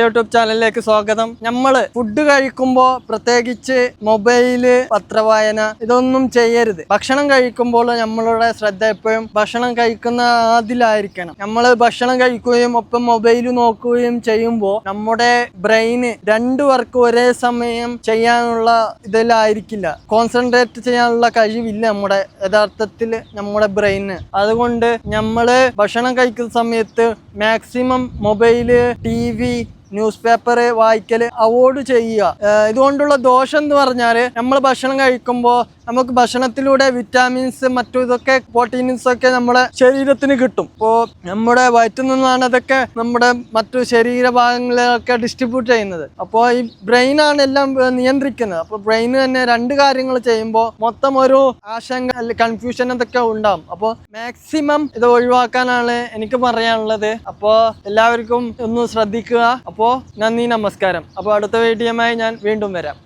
YouTube ചാനലിലേക്ക് സ്വാഗതം. നമ്മൾ ഫുഡ് കഴിക്കുമ്പോ പ്രത്യേകിച്ച് മൊബൈൽ പത്രവായന ഇതൊന്നും ചെയ്യരുത്. ഭക്ഷണം കഴിക്കുമ്പോൾ നമ്മളുടെ ശ്രദ്ധ എപ്പോഴും ഭക്ഷണം കഴിക്കുന്ന അതിലായിരിക്കണം നമ്മൾ ഭക്ഷണം കഴിക്കുകയും ഒപ്പം മൊബൈൽ നോക്കുകയും ചെയ്യുമ്പോൾ നമ്മുടെ ബ്രെയിന് രണ്ടു വർക്ക് ഒരേ സമയം ചെയ്യാനുള്ള ഇതിലായിരിക്കില്ല. കോൺസെൻട്രേറ്റ് ചെയ്യാനുള്ള കഴിവില്ല നമ്മുടെ യഥാർത്ഥത്തിൽ നമ്മുടെ ബ്രെയിന്. അതുകൊണ്ട് നമ്മൾ ഭക്ഷണം കഴിക്കുന്ന സമയത്ത് maximum mobile T V news paper വായിക്കൽ avoid ചെയ്യുക ഇതുകൊണ്ടുള്ള ദോഷം എന്ന് പറഞ്ഞാൽ നമ്മൾ ഭക്ഷണം കഴിക്കുമ്പോൾ നമുക്ക് ഭക്ഷണത്തിലൂടെ വിറ്റാമിൻസ് മറ്റു ഇതൊക്കെ പ്രോട്ടീൻസ് ഒക്കെ നമ്മുടെ ശരീരത്തിന് കിട്ടും. ഇപ്പോൾ നമ്മുടെ വയറ്റിൽ നിന്നാണ് അതൊക്കെ നമ്മുടെ മറ്റു ശരീരഭാഗങ്ങളിലൊക്കെ ഡിസ്ട്രിബ്യൂട്ട് ചെയ്യുന്നത്. അപ്പോൾ ഈ ബ്രെയിനാണ് എല്ലാം നിയന്ത്രിക്കുന്നത്. അപ്പോൾ ബ്രെയിൻ തന്നെ രണ്ട് കാര്യങ്ങൾ ചെയ്യുമ്പോൾ മൊത്തം ഒരു ആശങ്ക കൺഫ്യൂഷൻ അതൊക്കെ ഉണ്ടാവും. അപ്പോൾ മാക്സിമം ഇത് ഒഴിവാക്കാനാണ് എനിക്ക് പറയാനുള്ളത്. അപ്പോൾ എല്ലാവർക്കും ഒന്ന് ശ്രദ്ധിക്കുക. അപ്പോൾ നന്ദി നമസ്കാരം. അപ്പോൾ അടുത്ത വീഡിയോയുമായി ഞാൻ വീണ്ടും വരാം.